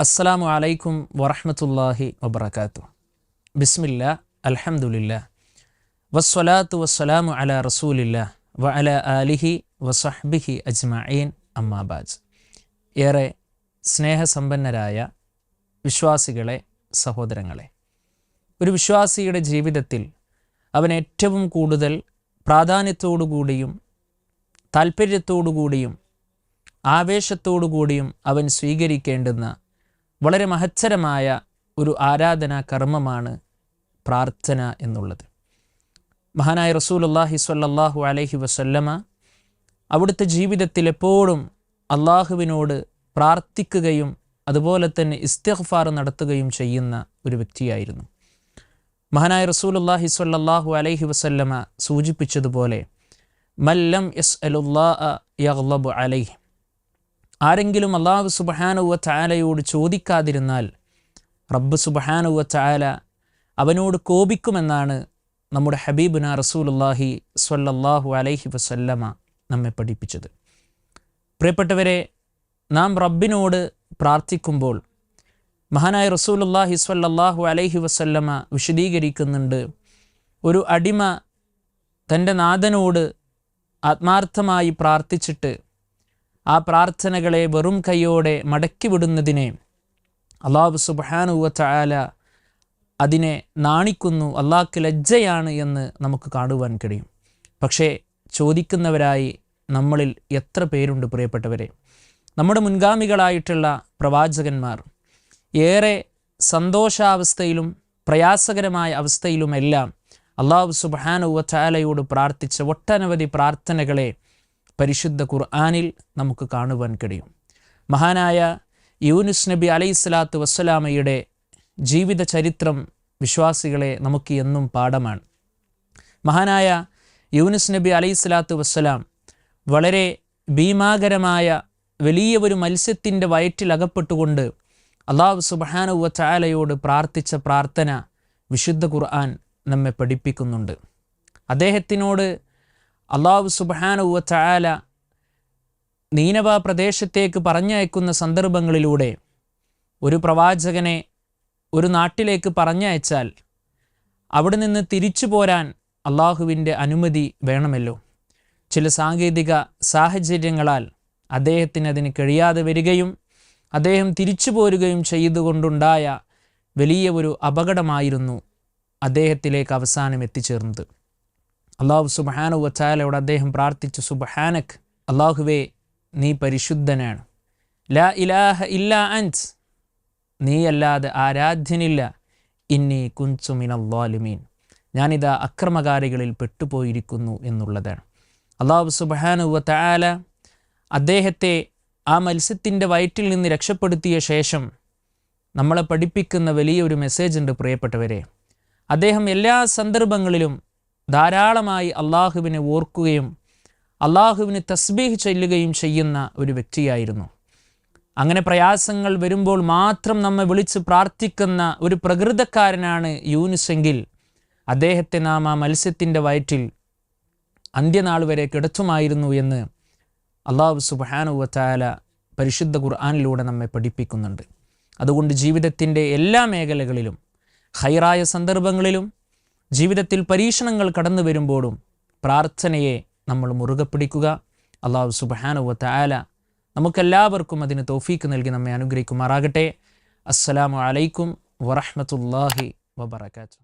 അസ്സലാമു അലൈക്കും വറഹമത്തല്ലാഹി വബർക്കാത്തു ബിസ്മില്ല അലഹമുല്ല വസ്വലാത്തു വസ്സലാമു അല റസൂലില്ല വ അല ആലിഹി വസഹ്ബിഹി അജ്മഈൻ അമ്മാബാജ് ഏറെ സ്നേഹസമ്പന്നരായ വിശ്വാസികളെ സഹോദരങ്ങളെ ഒരു വിശ്വാസിയുടെ ജീവിതത്തിൽ അവൻ ഏറ്റവും കൂടുതൽ പ്രാധാന്യത്തോടുകൂടിയും താല്പര്യത്തോടുകൂടിയും ആവേശത്തോടുകൂടിയും അവൻ സ്വീകരിക്കേണ്ടുന്ന വളരെ മഹച്ചരമായ ഒരു ആരാധനാ കർമ്മമാണ് പ്രാർത്ഥന എന്നുള്ളത്. മഹാനായ റസൂലുല്ലാഹി സ്വല്ലല്ലാഹു അലൈഹി വസല്ലമ അവിടുത്തെ ജീവിതത്തിൽ എപ്പോഴും അള്ളാഹുവിനോട് പ്രാർത്ഥിക്കുകയും അതുപോലെ തന്നെ ഇസ്തിഗ്ഫാർ നടത്തുകയും ചെയ്യുന്ന ഒരു വ്യക്തിയായിരുന്നു. മഹാനായ റസൂലുല്ലാഹി സ്വല്ലല്ലാഹു അലൈഹി വസല്ലമ സൂചിപ്പിച്ചതുപോലെ മല്ലം യസ് അലുല്ലാഹ് അലൈഹി ആരെങ്കിലും അള്ളാഹു സുബഹാനുവ ചായാലയോട് ചോദിക്കാതിരുന്നാൽ റബ്ബ് സുബഹാനുവ ചായാല അവനോട് കോപിക്കുമെന്നാണ് നമ്മുടെ ഹബീബുന റസൂലുല്ലാഹി സ്വല്ലല്ലാഹു അലൈഹി വസല്ലമ നമ്മെ പഠിപ്പിച്ചത്. പ്രിയപ്പെട്ടവരെ നാം റബ്ബിനോട് പ്രാർത്ഥിക്കുമ്പോൾ മഹാനായ റസൂലുല്ലാഹി സ്വല്ലല്ലാഹു അലൈഹി വസല്ലമ വിശദീകരിക്കുന്നുണ്ട് ഒരു അടിമ തന്റെ നാഥനോട് ആത്മാർത്ഥമായി പ്രാർത്ഥിച്ചിട്ട് ആ പ്രാർത്ഥനകളെ വെറും കൈയോടെ മടക്കി വിടുന്നതിനെ അള്ളാഹു സുബാനുവല അതിനെ നാണിക്കുന്നു അള്ളാഹ്ക്ക് ലജ്ജയാണ് എന്ന് നമുക്ക് കാണുവാൻ കഴിയും. പക്ഷേ ചോദിക്കുന്നവരായി നമ്മളിൽ എത്ര പേരുണ്ട് പ്രിയപ്പെട്ടവരെ? നമ്മുടെ മുൻഗാമികളായിട്ടുള്ള പ്രവാചകന്മാർ ഏറെ സന്തോഷാവസ്ഥയിലും പ്രയാസകരമായ അവസ്ഥയിലുമെല്ലാം അള്ളാഹു സുബാനുവ ചായാലയോട് പ്രാർത്ഥിച്ച ഒട്ടനവധി പ്രാർത്ഥനകളെ പരിശുദ്ധ ഖുർആാനിൽ നമുക്ക് കാണുവാൻ കഴിയും. മഹാനായ യൂനുസ് നബി അലൈഹി സ്വലാത്തു വസ്സലാമയുടെ ജീവിത ചരിത്രം വിശ്വാസികളെ നമുക്ക് എന്നും പാഠമാണ്. മഹാനായ യൂനുസ് നബി അലൈഹി സ്വലാത്തു വസ്സലാം വളരെ ഭീമാകരമായ വലിയ ഒരു മത്സ്യത്തിന്റെ വയറ്റിൽ അകപ്പെട്ടുകൊണ്ട് അള്ളാഹു സുബാനുവ ചായാലയോട് പ്രാർത്ഥിച്ച പ്രാർത്ഥന വിശുദ്ധ ഖുർആൻ നമ്മെ പഠിപ്പിക്കുന്നുണ്ട്. അദ്ദേഹത്തിനോട് അള്ളാഹു സുബാനുവ ചായാല നീനവ പ്രദേശത്തേക്ക് പറഞ്ഞയക്കുന്ന സന്ദർഭങ്ങളിലൂടെ ഒരു പ്രവാചകനെ ഒരു നാട്ടിലേക്ക് പറഞ്ഞയച്ചാൽ അവിടെ നിന്ന് തിരിച്ചു പോരാൻ അള്ളാഹുവിന്റെ അനുമതി വേണമല്ലോ. ചില സാങ്കേതിക സാഹചര്യങ്ങളാൽ അദ്ദേഹത്തിന് അതിന് കഴിയാതെ വരികയും അദ്ദേഹം തിരിച്ചു പോരുകയും ചെയ്തുകൊണ്ടുണ്ടായ വലിയ ഒരു അപകടമായിരുന്നു അദ്ദേഹത്തിലേക്ക് അവസാനം എത്തിച്ചേർന്നത്. അള്ളാഹു സുബഹാനു വച്ചാലോട് അദ്ദേഹം പ്രാർത്ഥിച്ചു സുബഹാനക് അള്ളാഹുവേ നീ പരിശുദ്ധനാണ്. ലാ ഇലാഹ ഇല്ലാ അൻസ് നീയല്ലാതെ ആരാധ്യനില്ല. ഇന്നി കുഞ്ചുമിനല്ലാലുമീൻ ഞാനിതാ അക്രമകാരികളിൽ പെട്ടുപോയിരിക്കുന്നു എന്നുള്ളതാണ്. അള്ളാഹു സുബഹാനുവ തആല അദ്ദേഹത്തെ ആ മത്സ്യത്തിന്റെ വയറ്റിൽ നിന്ന് രക്ഷപ്പെടുത്തിയ ശേഷം നമ്മളെ പഠിപ്പിക്കുന്ന വലിയൊരു മെസ്സേജ് ഉണ്ട് പ്രിയപ്പെട്ടവരെ. അദ്ദേഹം എല്ലാ സന്ദർഭങ്ങളിലും ധാരാളമായി അള്ളാഹുവിനെ ഓർക്കുകയും അള്ളാഹുവിന് തസ്ബീഹ് ചൊല്ലുകയും ചെയ്യുന്ന ഒരു വ്യക്തിയായിരുന്നു. അങ്ങനെ പ്രയാസങ്ങൾ വരുമ്പോൾ മാത്രം നമ്മെ വിളിച്ച് പ്രാർത്ഥിക്കുന്ന ഒരു പ്രകൃതക്കാരനാണ് യൂനുസെങ്കിൽ അദ്ദേഹത്തെ നാം ആ മത്സ്യത്തിന്റെ വയറ്റിൽ അന്ത്യനാൾ വരെ കിടത്തുമായിരുന്നു എന്ന് അള്ളാഹു സുബാനുവത്താല പരിശുദ്ധ ഖുർആാനിലൂടെ നമ്മെ പഠിപ്പിക്കുന്നുണ്ട്. അതുകൊണ്ട് ജീവിതത്തിന്റെ എല്ലാ മേഖലകളിലും ഹൈറായ സന്ദർഭങ്ങളിലും ജീവിതത്തിൽ പരീക്ഷണങ്ങൾ കടന്നു വരുമ്പോഴും പ്രാർത്ഥനയെ നമ്മൾ മുറുകെ പിടിക്കുക. അള്ളാഹു സുബാനുവത്ത ആല നമുക്കെല്ലാവർക്കും അതിന് തോഫീക്ക് നൽകി നമ്മെ അനുഗ്രഹിക്കുമാറാകട്ടെ. അസ്സലാമു അലൈക്കും വറഹമത്തല്ലാഹി വബർക്കാത്തു